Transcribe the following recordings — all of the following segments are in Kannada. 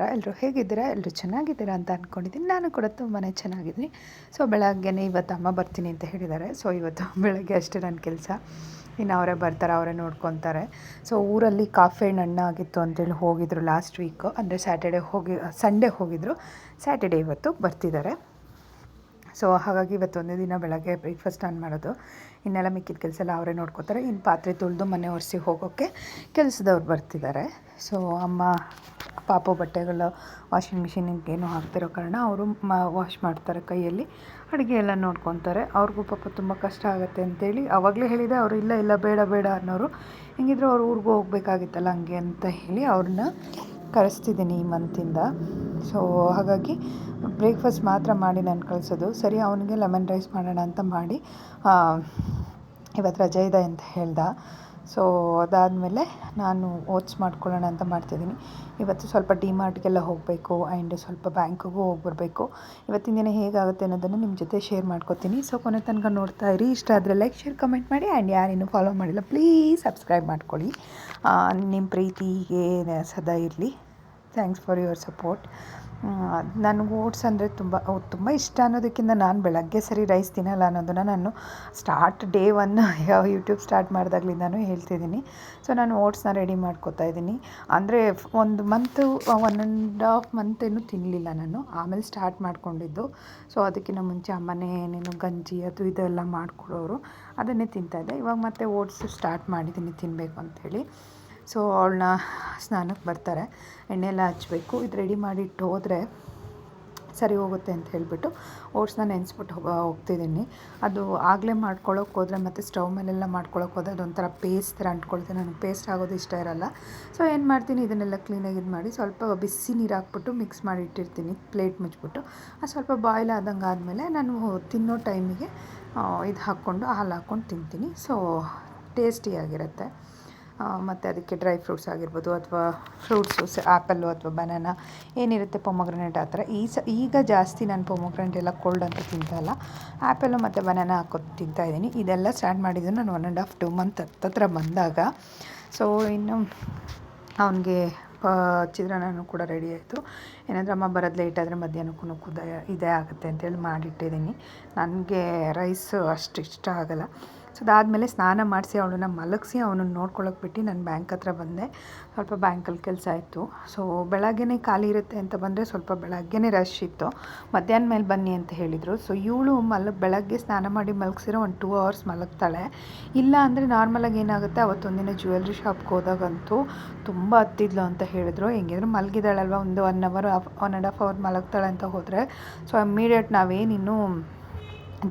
ಎಲ್ಲರೂ ಹೇಗಿದ್ದೀರಾ? ಎಲ್ಲರೂ ಚೆನ್ನಾಗಿದ್ದೀರಾ ಅಂತ ಅಂದ್ಕೊಂಡಿದ್ದೀನಿ ನಾನು ಕೂಡ ತುಂಬಾ ಚೆನ್ನಾಗಿದ್ದೀನಿ. ಸೊ, ಬೆಳಗ್ಗೆನೇ ಇವತ್ತು ಅಮ್ಮ ಬರ್ತೀನಿ ಅಂತ ಹೇಳಿದ್ದಾರೆ. ಸೊ, ಇವತ್ತು ಬೆಳಗ್ಗೆ ಅಷ್ಟೇ ನನ್ನ ಕೆಲಸ. ಇನ್ನು ಅವರೇ ಬರ್ತಾರೆ, ಅವರೇ ನೋಡ್ಕೊತಾರೆ. ಸೊ, ಊರಲ್ಲಿ ಕಾಫಿ ಹಣ್ಣು ಹಣ್ಣು ಆಗಿತ್ತು ಅಂತೇಳಿ ಹೋಗಿದ್ರು ಲಾಸ್ಟ್ ವೀಕು ಅಂದರೆ ಸ್ಯಾಟರ್ಡೆ ಹೋಗಿ ಸಂಡೇ ಹೋಗಿದ್ರು. ಸ್ಯಾಟರ್ಡೆ ಇವತ್ತು ಬರ್ತಿದ್ದಾರೆ. ಸೊ, ಹಾಗಾಗಿ ಇವತ್ತು ಒಂದೇ ದಿನ ಬೆಳಗ್ಗೆ ಬ್ರೇಕ್ಫಾಸ್ಟ್ ನಾನು ಮಾಡೋದು. ಇನ್ನೆಲ್ಲ ಮಿಕ್ಕಿದ ಕೆಲಸ ಎಲ್ಲ ಅವರೇ ನೋಡ್ಕೋತಾರೆ. ಇನ್ನು ಪಾತ್ರೆ ತೊಳೆದು ಮನೆ ಒರೆಸಿ ಹೋಗೋಕ್ಕೆ ಕೆಲಸದವ್ರು ಬರ್ತಿದ್ದಾರೆ. ಸೊ ಅಮ್ಮ, ಪಾಪು ಬಟ್ಟೆಗಳು ವಾಷಿಂಗ್ ಮಿಷಿನಿಗೆ ಏನೂ ಹಾಕ್ತಿರೋ ಕಾರಣ ಅವರು ಮ ವಾಶ್ ಮಾಡ್ತಾರೆ ಕೈಯಲ್ಲಿ. ಅಡುಗೆ ಎಲ್ಲ ನೋಡ್ಕೊತಾರೆ. ಅವ್ರಿಗೂ ಪಾಪ ತುಂಬ ಕಷ್ಟ ಆಗುತ್ತೆ ಅಂತೇಳಿ ಅವಾಗಲೇ ಹೇಳಿದೆ. ಅವರು ಇಲ್ಲ ಇಲ್ಲ, ಬೇಡ ಬೇಡ ಅನ್ನೋರು. ಹೆಂಗಿದ್ರು ಅವ್ರು ಊರಿಗೂ ಹೋಗ್ಬೇಕಾಗಿತ್ತಲ್ಲ ಹಂಗೆ ಅಂತ ಹೇಳಿ ಅವ್ರನ್ನ ಕರೆಸ್ತಿದ್ದೀನಿ ಈ ಮಂತಿಂದ. ಸೊ ಹಾಗಾಗಿ ಬ್ರೇಕ್ಫಾಸ್ಟ್ ಮಾತ್ರ ಮಾಡಿ ನಾನು ಕಳಿಸೋದು. ಸರಿ, ಅವನಿಗೆ ಲೆಮನ್ ರೈಸ್ ಮಾಡೋಣ ಅಂತ ಮಾಡಿ ಇವತ್ತು ರಜೆ ಇದೆ ಅಂತ ಹೇಳ್ದ. ಸೊ ಅದಾದಮೇಲೆ ನಾನು ಓಟ್ಸ್ ಮಾಡ್ಕೊಳ್ಳೋಣ ಅಂತ ಮಾಡ್ತಿದ್ದೀನಿ. ಇವತ್ತು ಸ್ವಲ್ಪ ಡಿಮಾರ್ಟ್ಗೆಲ್ಲ ಹೋಗಬೇಕು ಆ್ಯಂಡ್ ಸ್ವಲ್ಪ ಬ್ಯಾಂಕಿಗೂ ಹೋಗಿ ಬರಬೇಕು ಇವತ್ತಿನ ದಿನ ಹೇಗಾಗುತ್ತೆ ಅನ್ನೋದನ್ನು ನಿಮ್ಮ ಜೊತೆ ಶೇರ್ ಮಾಡ್ಕೋತೀನಿ. ಸೊ ಕೊನೆ ತನಕ ನೋಡ್ತಾ ಇರಿ. ಇಷ್ಟ ಆದರೆ ಲೈಕ್ ಶೇರ್ ಕಮೆಂಟ್ ಮಾಡಿ ಆ್ಯಂಡ್ ಯಾರಿನ್ನೂ ಫಾಲೋ ಮಾಡಿಲ್ಲ ಪ್ಲೀಸ್ ಸಬ್ಸ್ಕ್ರೈಬ್ ಮಾಡ್ಕೊಳ್ಳಿ. ನಿಮ್ಮ ಪ್ರೀತಿಗೆ ಸದಾ ಇರಲಿ. ಥ್ಯಾಂಕ್ಸ್ ಫಾರ್ ಯುವರ್ ಸಪೋರ್ಟ್ ನನಗೆ ಓಟ್ಸ್ ಅಂದರೆ ತುಂಬ ತುಂಬ ಇಷ್ಟ ಅನ್ನೋದಕ್ಕಿಂತ ನಾನು ಬೆಳಗ್ಗೆ ಸರಿ ರೈಸ್ ತಿನ್ನಲ್ಲ ಅನ್ನೋದನ್ನು ನಾನು ಸ್ಟಾರ್ಟ್ ಡೇ ಒನ್ ಯಾವ ಯೂಟ್ಯೂಬ್ ಸ್ಟಾರ್ಟ್ ಮಾಡಿದಾಗ್ಲಿಂದನೂ ಹೇಳ್ತಿದ್ದೀನಿ. ಸೊ ನಾನು ಓಟ್ಸ್ನ ರೆಡಿ ಮಾಡ್ಕೋತಾ ಇದ್ದೀನಿ. ಅಂದರೆ ಒಂದು month one and half month ಏನು ತಿನ್ನಲಿಲ್ಲ ನಾನು. ಆಮೇಲೆ ಸ್ಟಾರ್ಟ್ ಮಾಡ್ಕೊಂಡಿದ್ದು. ಸೊ ಅದಕ್ಕಿಂತ ಮುಂಚೆ ಅಮ್ಮನೇ ಏನೇನು ಗಂಜಿ ಅದು ಇದೆಲ್ಲ ಮಾಡಿಕೊಡೋರು ಅದನ್ನೇ ತಿಂತಾಯಿದ್ದೆ ಇವಾಗ ಮತ್ತೆ ಓಟ್ಸ್ ಸ್ಟಾರ್ಟ್ ಮಾಡಿದ್ದೀನಿ ತಿನ್ನಬೇಕು ಅಂಥೇಳಿ. ಸೊ ಅವಳನ್ನ ಸ್ನಾನಕ್ಕೆ ಬರ್ತಾರೆ. ಎಣ್ಣೆ ಎಲ್ಲ ಹಚ್ಚಬೇಕು ಇದು ರೆಡಿ ಮಾಡಿಟ್ಟು ಹೋದರೆ ಸರಿ ಹೋಗುತ್ತೆ ಅಂತ ಹೇಳಿಬಿಟ್ಟು ಓಟ್ಸ್ನ ನೆನೆಸ್ಬಿಟ್ಟು ಹೋಗ ಹೋಗ್ತಿದ್ದೀನಿ. ಅದು ಆಗಲೇ ಮಾಡ್ಕೊಳ್ಳೋಕೆ ಹೋದರೆ ಮತ್ತು ಸ್ಟವ್ ಮೇಲೆಲ್ಲ ಮಾಡ್ಕೊಳ್ಳೋಕೆ ಹೋದರೆ ಅದೊಂಥರ ಪೇಸ್ಟ್ ಥರ ಅಂಟ್ಕೊಳ್ತೀನಿ. ನನಗೆ ಪೇಸ್ಟ್ ಆಗೋದು ಇಷ್ಟ ಇರಲ್ಲ. ಸೊ ಏನು ಮಾಡ್ತೀನಿ? ಇದನ್ನೆಲ್ಲ ಕ್ಲೀನಾಗಿ ಇದು ಮಾಡಿ ಸ್ವಲ್ಪ ಬಿಸಿ ನೀರು ಹಾಕ್ಬಿಟ್ಟು ಮಿಕ್ಸ್ ಮಾಡಿ ಇಟ್ಟಿರ್ತೀನಿ. ಪ್ಲೇಟ್ ಮುಚ್ಚಿಬಿಟ್ಟು ಅದು ಸ್ವಲ್ಪ ಬಾಯ್ಲ್ ಆದಂಗೆ ಆದಮೇಲೆ ನಾನು ತಿನ್ನೋ ಟೈಮಿಗೆ ಇದು ಹಾಕ್ಕೊಂಡು ಹಾಲು ಹಾಕ್ಕೊಂಡು ತಿಂತೀನಿ. ಸೊ ಟೇಸ್ಟಿಯಾಗಿರುತ್ತೆ ಮತ್ತು ಅದಕ್ಕೆ ಡ್ರೈ ಫ್ರೂಟ್ಸ್ ಆಗಿರ್ಬೋದು ಅಥವಾ ಫ್ರೂಟ್ಸು ಆ್ಯಪಲ್ಲು ಅಥವಾ ಬನಾನ, ಏನಿರುತ್ತೆ ಪೊಮೊಗ್ರನೇಟ್ ಆ ಥರ. ಈ ಸ, ಈಗ ಜಾಸ್ತಿ ನಾನು ಪೊಮೊಗ್ರನೇಟ್ ಎಲ್ಲ ಕೋಲ್ಡ್ ಅಂತ ತಿಂತಲ್ಲ ಆ್ಯಪಲ್ಲು ಮತ್ತು ಬನಾನ ಹಾಕೋದು ತಿಂತಾಯಿದ್ದೀನಿ ಇದೆಲ್ಲ ಸ್ಟಾರ್ಟ್ ಮಾಡಿದ್ದು ನಾನು one and half two month ಹತ್ತತ್ರ ಬಂದಾಗ. ಸೊ ಇನ್ನು ಅವನಿಗೆ ಪ, ಚಿತ್ರಾನ್ನನೂ ಕೂಡ ರೆಡಿ ಆಯಿತು. ಏನಾದರೂ ಅಮ್ಮ ಬರೋದು ಲೇಟ್ ಆದರೆ ಮಧ್ಯಾಹ್ನಕ್ಕೂ ಕೂಡ ಇದೇ ಆಗುತ್ತೆ ಅಂತೇಳಿ ಮಾಡಿಟ್ಟಿದ್ದೀನಿ. ನನಗೆ ರೈಸು ಅಷ್ಟು ಇಷ್ಟ ಆಗೋಲ್ಲ. ಸೊ ಅದಾದಮೇಲೆ ಸ್ನಾನ ಮಾಡಿಸಿ ಅವಳನ್ನ ಮಲಗಿಸಿ ಅವನನ್ನು ನೋಡ್ಕೊಳ್ಳೋಕೆ ಬಿಟ್ಟು ನಾನು ಬ್ಯಾಂಕ್ ಹತ್ರ ಬಂದೆ. ಸ್ವಲ್ಪ ಬ್ಯಾಂಕಲ್ಲಿ ಕೆಲಸ ಇತ್ತು. ಸೊ ಬೆಳಗ್ಗೆನೇ ಖಾಲಿ ಇರುತ್ತೆ ಅಂತ ಬಂದರೆ ಸ್ವಲ್ಪ ಬೆಳಗ್ಗೆನೇ ರಶ್ ಇತ್ತು. ಮಧ್ಯಾಹ್ನ ಮೇಲೆ ಬನ್ನಿ ಅಂತ ಹೇಳಿದರು. ಸೊ ಇವಳು ಮಲ, ಬೆಳಗ್ಗೆ ಸ್ನಾನ ಮಾಡಿ ಮಲಗಿಸಿರೋ ಒಂದು ಟೂ ಅವರ್ಸ್ ಮಲಗ್ತಾಳೆ. ಇಲ್ಲ ಅಂದರೆ ನಾರ್ಮಲಾಗಿ ಏನಾಗುತ್ತೆ? ಅವತ್ತೊಂದಿನ ಜ್ಯುವೆಲ್ರಿ ಶಾಪ್ಗೆ ಹೋದಾಗಂತೂ ತುಂಬ ಹತ್ತಿದ್ಲು ಅಂತ ಹೇಳಿದ್ರು. ಹೆಂಗಿದ್ರು ಮಲಗಿದಾಳಲ್ವ ಒಂದು one hour one and half hour ಮಲಗ್ತಾಳೆ ಅಂತ ಹೋದರೆ. ಸೊ ಇಮ್ಮಿಡಿಯೇಟ್ ನಾವೇನಿನ್ನೂ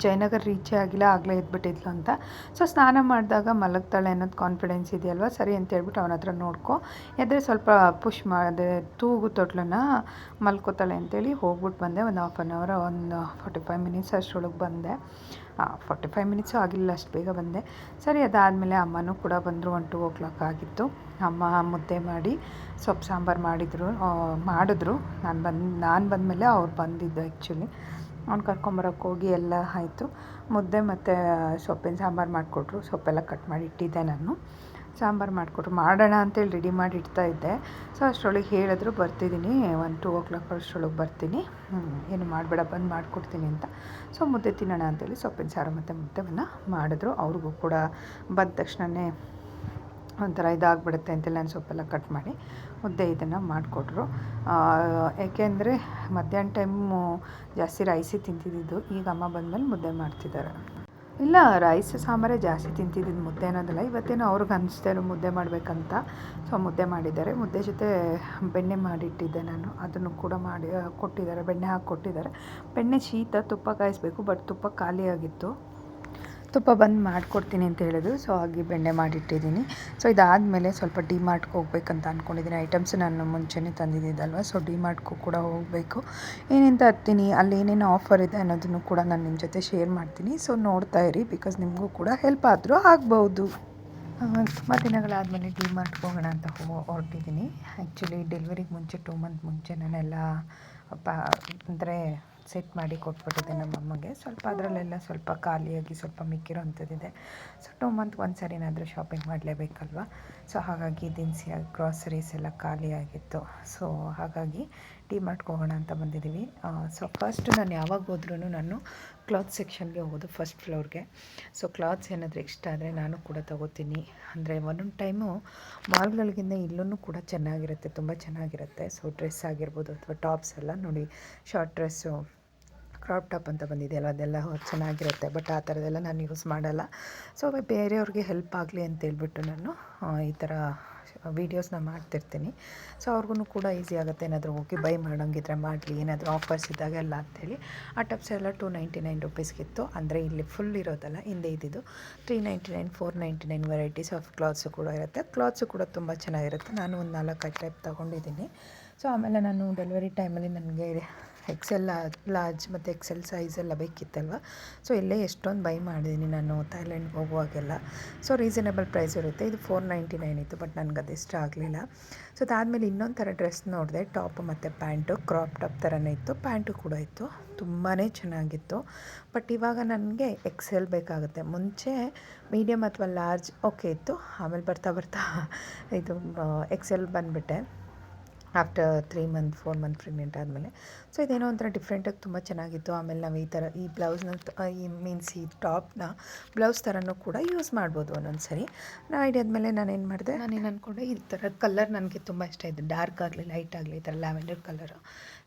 ಜಯನಗರ ರೀಚೇ ಆಗಿಲ್ಲ, ಆಗಲೇ ಎದ್ಬಿಟ್ಟಿದ್ಲು ಅಂತ. ಸೊ ಸ್ನಾನ ಮಾಡಿದಾಗ ಮಲಗ್ತಾಳೆ ಅನ್ನೋದು ಕಾನ್ಫಿಡೆನ್ಸ್ ಇದೆಯಲ್ವ? ಸರಿ ಅಂತ ಹೇಳ್ಬಿಟ್ಟು ಅವನ ಹತ್ರ ನೋಡ್ಕೊ. ಎದ್ರೆ ಸ್ವಲ್ಪ ಪುಷ್ ಮಾಡಿದೆ ತೂಗು ತೊಟ್ಲನ್ನ ಮಲ್ಕೋತಾಳೆ ಅಂತೇಳಿ ಹೋಗ್ಬಿಟ್ಟು ಬಂದೆ. ಒಂದು ಹಾಫ್ ಆನ್ ಅವರ್ ಒಂದು ಫಾರ್ಟಿ ಫೈವ್ ಮಿನಿಟ್ಸ್ ಅಷ್ಟರೊಳಗೆ ಬಂದೆ. ಫಾರ್ಟಿ ಫೈವ್ ಮಿನಿಟ್ಸು ಆಗಿಲ್ಲ, ಅಷ್ಟು ಬೇಗ ಬಂದೆ. ಸರಿ, ಅದಾದಮೇಲೆ ಅಮ್ಮನೂ ಕೂಡ ಬಂದರು ಒನ್ ಟು ಓ ಕ್ಲಾಕ್ ಆಗಿತ್ತು. ಅಮ್ಮ ಮುದ್ದೆ ಮಾಡಿ, ಸೊಪ್ಪು ಸಾಂಬಾರು ಮಾಡಿದರು ಮಾಡಿದ್ರು. ನಾನು ಬಂದು, ನಾನು ಬಂದಮೇಲೆ ಅವ್ರು ಬಂದಿದ್ದು ಆ್ಯಕ್ಚುಲಿ ಅವ್ನು ಕರ್ಕೊಂಬರೋಕೆ ಹೋಗಿ ಎಲ್ಲ ಆಯಿತು. ಮುದ್ದೆ ಮತ್ತು ಸೊಪ್ಪಿನ ಸಾಂಬಾರು ಮಾಡಿಕೊಟ್ರು. ಸೊಪ್ಪೆಲ್ಲ ಕಟ್ ಮಾಡಿ ಇಟ್ಟಿದ್ದೆ ನಾನು. ಸಾಂಬಾರು ಮಾಡಿಕೊಟ್ರು. ಮಾಡೋಣ ಅಂತೇಳಿ ರೆಡಿ ಮಾಡಿ ಇಡ್ತಾ ಇದ್ದೆ. ಸೊ ಅಷ್ಟರೊಳಗೆ ಹೇಳಿದ್ರು ಬರ್ತಿದ್ದೀನಿ ಒಂದು ಟೂ ಓ ಕ್ಲಾಕ್ ಅಷ್ಟರೊಳಗೆ ಬರ್ತೀನಿ. ಏನು ಮಾಡಬೇಡ, ಬಂದು ಮಾಡಿಕೊಡ್ತೀನಿ ಅಂತ. ಸೊ ಮುದ್ದೆ ತಿನ್ನೋಣ ಅಂತೇಳಿ ಸೊಪ್ಪಿನ ಸಾರು ಮತ್ತು ಮುದ್ದೆವನ್ನು ಮಾಡಿದ್ರು. ಅವ್ರಿಗೂ ಕೂಡ ಬಂದ ತಕ್ಷಣವೇ ಒಂಥರ ಇದಾಗ್ಬಿಡುತ್ತೆ ಅಂತೇಳಿ ನಾನು ಸೊಪ್ಪೆಲ್ಲ ಕಟ್ ಮಾಡಿ. ಮುದ್ದೆ ಇದನ್ನು ಮಾಡಿಕೊಟ್ರು. ಏಕೆಂದರೆ ಮಧ್ಯಾಹ್ನ ಟೈಮು ಜಾಸ್ತಿ ರೈಸೇ ತಿಂತಿದ್ದಿದ್ದು, ಈಗ ಅಮ್ಮ ಬಂದಮೇಲೆ ಮುದ್ದೆ ಮಾಡ್ತಿದ್ದಾರೆ. ಇಲ್ಲ ರೈಸ್ ಸಾಂಬಾರೇ ಜಾಸ್ತಿ ತಿಂತಿದ್ದಿದ್ದು ಮುದ್ದೆ ಅನ್ನೋದಿಲ್ಲ, ಇವತ್ತೇನೋ ಅವ್ರಿಗೆ ಅನಿಸ್ತಾ ಮುದ್ದೆ ಮಾಡಬೇಕಂತ. ಸೊ ಮುದ್ದೆ ಮಾಡಿದ್ದಾರೆ. ಮುದ್ದೆ ಜೊತೆ ಬೆಣ್ಣೆ ಮಾಡಿಟ್ಟಿದ್ದೆ ನಾನು. ಅದನ್ನು ಕೂಡ ಮಾಡಿ, ಕೊಟ್ಟಿದ್ದಾರೆ. ಬೆಣ್ಣೆ ಹಾಕಿ ಕೊಟ್ಟಿದ್ದಾರೆ ಬೆಣ್ಣೆ ಶೀತ ತುಪ್ಪ ಕಾಯಿಸ್ಬೇಕು ಬಟ್ ತುಪ್ಪ ಖಾಲಿಯಾಗಿತ್ತು. ತುಪ್ಪ ಬಂದು ಮಾಡಿಕೊಡ್ತೀನಿ ಅಂತ ಹೇಳಿದ್ರು. ಸೊ, ಹಾಗೆ ಬೆಣ್ಣೆ ಮಾಡಿಟ್ಟಿದ್ದೀನಿ. ಸೊ, ಇದಾದಮೇಲೆ ಸ್ವಲ್ಪ ಡಿ ಮಾರ್ಟ್ಗೆ ಹೋಗ್ಬೇಕಂತ ಅಂದ್ಕೊಂಡಿದ್ದೀನಿ ಐಟಮ್ಸ್ ನಾನು ಮುಂಚೆನೇ ತಂದಿದ್ದಿದ್ದಲ್ವ? ಸೊ ಡಿ ಮಾರ್ಟ್ಗೂ ಕೂಡ ಹೋಗಬೇಕು. ಏನೇನು ತರ್ತೀನಿ ಅಲ್ಲಿ ಏನೇನು ಆಫರ್ ಇದೆ ಅನ್ನೋದನ್ನು ಕೂಡ ನಾನು ನಿಮ್ಮ ಜೊತೆ ಶೇರ್ ಮಾಡ್ತೀನಿ. ಸೊ, ನೋಡ್ತಾ ಇರಿ, ಬಿಕಾಸ್ ನಿಮಗೂ ಕೂಡ ಹೆಲ್ಪ್ ಆದರೂ ಆಗ್ಬೋದು. ತುಂಬ ದಿನಗಳಾದಮೇಲೆ ಡಿ ಮಾರ್ಟ್ಗೆ ಹೋಗೋಣ ಅಂತ ಹೊರಟಿದ್ದೀನಿ. ಆ್ಯಕ್ಚುಲಿ ಡೆಲಿವರಿಗೆ ಮುಂಚೆ ಟೂ ಮಂತ್ ಮುಂಚೆ ನಾನೆಲ್ಲ ಪಾ ಅಂದರೆ ಸೆಟ್ ಮಾಡಿ ಕೊಟ್ಬಿಟ್ಟಿದೆ ನಮ್ಮ ಅಮ್ಮಗೆ. ಸ್ವಲ್ಪ ಅದರಲ್ಲೆಲ್ಲ ಸ್ವಲ್ಪ ಖಾಲಿಯಾಗಿ ಸ್ವಲ್ಪ ಮಿಕ್ಕಿರೋ ಅಂಥದ್ದಿದೆ ಸೊ ಟೂ ಮಂತ್ ಒಂದು ಸರಿನಾದರೂ ಶಾಪಿಂಗ್ ಮಾಡಲೇಬೇಕಲ್ವ? ಸೊ ಹಾಗಾಗಿ ದಿನಸಿ ಗ್ರಾಸರೀಸ್ ಎಲ್ಲ ಖಾಲಿಯಾಗಿತ್ತು ಸೊ ಹಾಗಾಗಿ ಟೀ ಹೋಗೋಣ ಅಂತ ಬಂದಿದ್ದೀವಿ. ಸೊ ಫಸ್ಟ್ ನಾನು ಯಾವಾಗ ಹೋದ್ರೂ ನಾನು ಕ್ಲಾತ್ ಸೆಕ್ಷನ್ಗೆ ಹೋಗೋದು ಫಸ್ಟ್ ಫ್ಲೋರ್ಗೆ. ಸೊ ಕ್ಲಾತ್ಸ್ ಏನಾದರೂ ಇಷ್ಟ ಆದರೆ ನಾನು ಕೂಡ ತಗೋತೀನಿ. ಅಂದರೆ ಒಂದೊಂದು ಟೈಮು ಮಾಲ್ಗಳಿಗಿಂತ ಇಲ್ಲೂ ಕೂಡ ಚೆನ್ನಾಗಿರುತ್ತೆ, ತುಂಬ ಚೆನ್ನಾಗಿರುತ್ತೆ. ಸೊ ಡ್ರೆಸ್ ಆಗಿರ್ಬೋದು ಅಥವಾ ಟಾಪ್ಸ್ ಎಲ್ಲ ನೋಡಿ. ಶಾರ್ಟ್ ಡ್ರೆಸ್ಸು ಕ್ರಾಪ್ ಟಾಪ್ ಅಂತ ಬಂದಿದೆಯಲ್ಲ, ಅದೆಲ್ಲ ಚೆನ್ನಾಗಿರುತ್ತೆ. ಬಟ್ ಆ ಥರದ್ದೆಲ್ಲ ನಾನು ಯೂಸ್ ಮಾಡಲ್ಲ. ಸೊ ಬೇರೆಯವ್ರಿಗೆ ಹೆಲ್ಪ್ ಆಗಲಿ ಅಂತೇಳ್ಬಿಟ್ಟು ನಾನು ಈ ಥರ ವೀಡಿಯೋಸ್ನ ಮಾಡ್ತಿರ್ತೀನಿ. ಸೊ ಅವ್ರಿಗೂ ಕೂಡ ಈಸಿ ಆಗುತ್ತೆ. ಏನಾದರೂ ಹೋಗಿ ಬೈ ಮಾಡೋಂಗಿದ್ರೆ ಮಾಡಲಿ. ಏನಾದರೂ ಆಫರ್ಸ್ ಇದ್ದಾಗ ಎಲ್ಲ ಅಂತೇಳಿ. ಆ ಟಪ್ಸ್ ಎಲ್ಲ ಟೂ ನೈಂಟಿ ನೈನ್ ರುಪೀಸ್ಗಿತ್ತು ಅಂದರೆ ಇಲ್ಲಿ ಫುಲ್ ಇರೋದಲ್ಲ, ಹಿಂದೆ ಇದ್ದಿದ್ದು three ninety nine four ninety nine varieties of clothes ಕೂಡ ಇರುತ್ತೆ. ಕ್ಲಾತ್ಸು ಕೂಡ ತುಂಬ ಚೆನ್ನಾಗಿರುತ್ತೆ. ನಾನು ಒಂದು ನಾಲ್ಕೈದು ಟೈಪ್ ತೊಗೊಂಡಿದ್ದೀನಿ. ಸೊ ಆಮೇಲೆ ನಾನು ಡೆಲಿವರಿ ಟೈಮಲ್ಲಿ ನನಗೆ ಎಕ್ಸೆಲ್ ಲಾರ್ಜ್ ಮತ್ತು ಎಕ್ಸೆಲ್ ಸೈಜ್ ಎಲ್ಲ ಬೇಕಿತ್ತಲ್ವ? ಸೊ ಇಲ್ಲೇ ಎಷ್ಟೊಂದು ಬೈ ಮಾಡಿದ್ದೀನಿ ನಾನು ಥೈಲ್ಯಾಂಡ್ಗೆ ಹೋಗುವಾಗೆಲ್ಲ. ಸೊ ರೀಸನೇಬಲ್ ಪ್ರೈಸ್ ಇರುತ್ತೆ. ಇದು ಫೋರ್ ನೈಂಟಿ ನೈನ್ ಇತ್ತು ಬಟ್ ನನಗೆ ಅದು ಇಷ್ಟ ಆಗಲಿಲ್ಲ. ಸೊ ಅದಾದಮೇಲೆ ಇನ್ನೊಂದು ಥರ ಡ್ರೆಸ್ ನೋಡಿದೆ ಟಾಪ್ ಮತ್ತು ಪ್ಯಾಂಟು ಕ್ರಾಪ್ ಟಾಪ್ ಥರನೇ ಇತ್ತು. ಪ್ಯಾಂಟು ಕೂಡ ಇತ್ತು. ತುಂಬಾ ಚೆನ್ನಾಗಿತ್ತು. ಬಟ್ ಇವಾಗ ನನಗೆ ಎಕ್ಸೆಲ್ ಬೇಕಾಗುತ್ತೆ. ಮುಂಚೆ ಮೀಡಿಯಮ್ ಅಥವಾ ಲಾರ್ಜ್ ಓಕೆ ಇತ್ತು. ಆಮೇಲೆ ಬರ್ತಾ ಬರ್ತಾ ಇದು XL ಬಂದುಬಿಟ್ಟೆ. After three month four month pregnant ಆದಮೇಲೆ. ಸೊ ಇದೇನೋ ಒಂಥರ ಡಿಫ್ರೆಂಟಾಗಿ ತುಂಬ ಚೆನ್ನಾಗಿತ್ತು. ಆಮೇಲೆ ನಾವು ಈ ಥರ ಈ ಬ್ಲೌಸ್ನ ಈ ಮೀನ್ಸ್ ಈ ಟಾಪ್ನ ಬ್ಲೌಸ್ ಥರನೂ ಕೂಡ ಯೂಸ್ ಮಾಡ್ಬೋದು ಒಂದೊಂದು ಸರಿ ನಾ ಹಿಡಿಯಾದ್ಮೇಲೆ ನಾನು ಏನು ಮಾಡಿದೆ? ನಾನೇನು ಅಂದ್ಕೊಂಡೆ ಈ ಥರ ಕಲರ್ ನನಗೆ ತುಂಬ ಇಷ್ಟ ಇದೆ ಡಾರ್ಕ್ ಆಗಲಿ ಲೈಟ್ ಆಗಲಿ, ಈ ಥರ ಲ್ಯಾವೆಂಡರ್ ಕಲರು